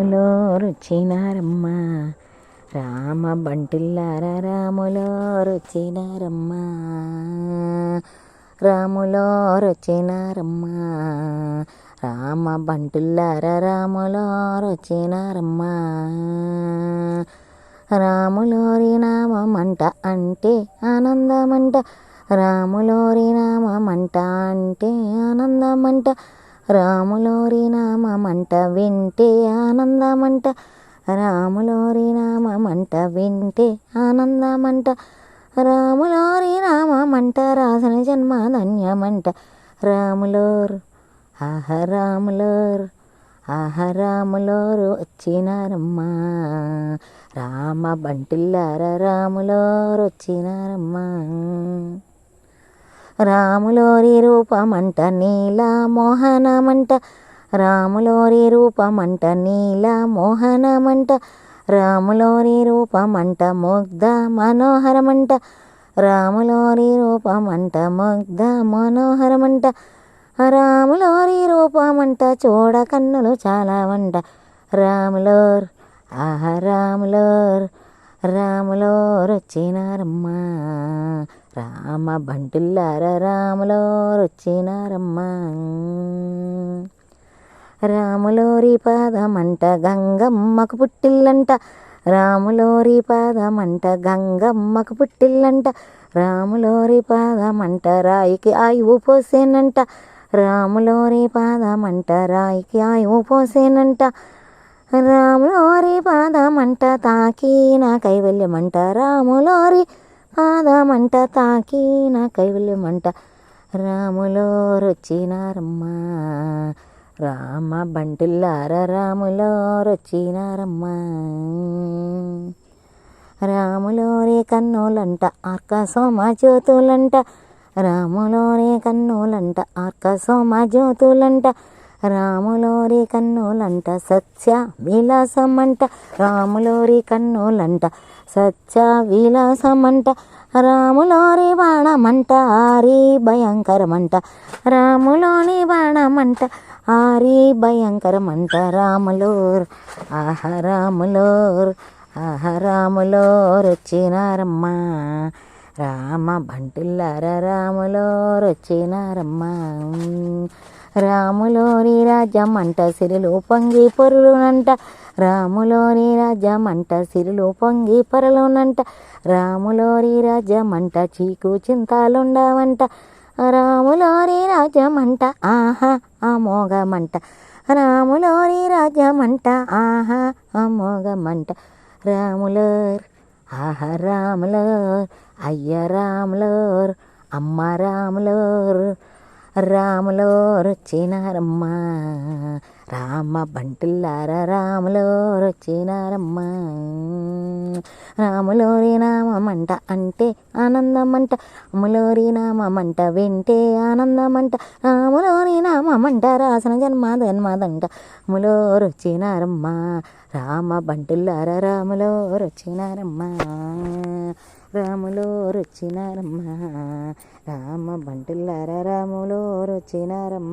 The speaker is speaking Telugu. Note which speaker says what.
Speaker 1: రాములో రుచినారమ్మ రామ బంటిల్లార రాములో రుచినారమ్మ రాములో రుచినారమ్మ రామ బంటుల్లార రాములో రుచినారమ్మ రాములోరి నామమంట అంటే ఆనందమంట. రాములోరి నామమంట అంటే ఆనందమంట. రాములోరి నామమంట వింటే ఆనందమంట. రాములోరి నామమంట వింటే ఆనందమంట. రాములోరి నామమంట రాసిన జన్మ ధన్యమంట. రాములోరు ఆహ రాములోరు ఆహ రాములోరు వచ్చినారమ్మా. రామ బంటిల్లార రాములోరు వచ్చినారమ్మా. రాములోరి రూపమంట నీల మోహనమంట రాములోరి రూపమంట నీల మోహనమంట రాములోరి రూపమంట ముగ్ధ మనోహరమంట రాములోరి రూపమంట ముగ్ధ మనోహరమంట రాములోరి రూపమంట చూడ కన్నులు చాలా వంట రాములోర్ ఆహా రాములోర్ రాములోర్ వచ్చినారమ్మా రామ బంటుల్లార రాములోర్ వచ్చినారమ్మా రాములోరి పాదమంట గంగమ్మకు పుట్టిల్లంట. రాములోరి పాదమంట గంగమ్మకు పుట్టిల్లంట. రాములోరి పాదమంట రాయికి ఆయువు పోసేనంట. రాములోరి పాదమంట రాయికి ఆయువు పోసేనంట. రాములోరి పాదమంట తాకి నా కైవల్యమంట రాములోరి పాదమంట తాకి నా కైవల్యమంట రాములోరొచ్చినారమ్మా రామ బంటిల్లార రాములోరొచ్చినారమ్మా రాములోరే కన్నులంట ఆర్క సోమ జ్యోతులంట. రాములోనే కన్నులంట ఆర్క సోమ జ్యోతులంట. రాములోరి కన్నులంట సత్య విలాసమంట రాములోరి కన్నులంట సత్య విలాసమంట రాములోరి బాణమంట ఆరి భయంకరమంట రాములోని బాణమంట ఆరి భయంకరమంట రాములోర్ ఆహ రాములోర్ ఆహ రాములోర్ వచ్చినారమ్మా రామ బంటుల్లార రాములో వచ్చినారమ్మా రాములోని రాజ్యమంట సిరిలు పొంగి పొరులునంట. రాములోని రాజ్యమంట సిరులు పొంగి పొరలునంట. రాములోరి రాజమంట చీకు చింతాలుండవంట. రాములోరి రాజమంట ఆహా అమోఘమంట. రాములోరి రాజమంట ఆహా అమోఘమంట. రాములోర్ ఆహా రాములోర్ అయ్య రాములోర్ అమ్మ రాములోర్ రాములోర్ చిన్నారమ్మ. రామ బంటిల్లారా రాములో వచ్చినారమ్మా రాములోరి నామమంట అంటే ఆనందమంట అమ్ములోరి నామమంట వింటే ఆనందమంట రాములోరి నామమంట రాసిన జన్మ జన్మదంట. అమ్ములోరు రామ బంటిల్లారా రాములో వచ్చినారమ్మా రాములోరు వచ్చినారమ్మా రామ బంటిల్లారా రాములో వచ్చినారమ్మా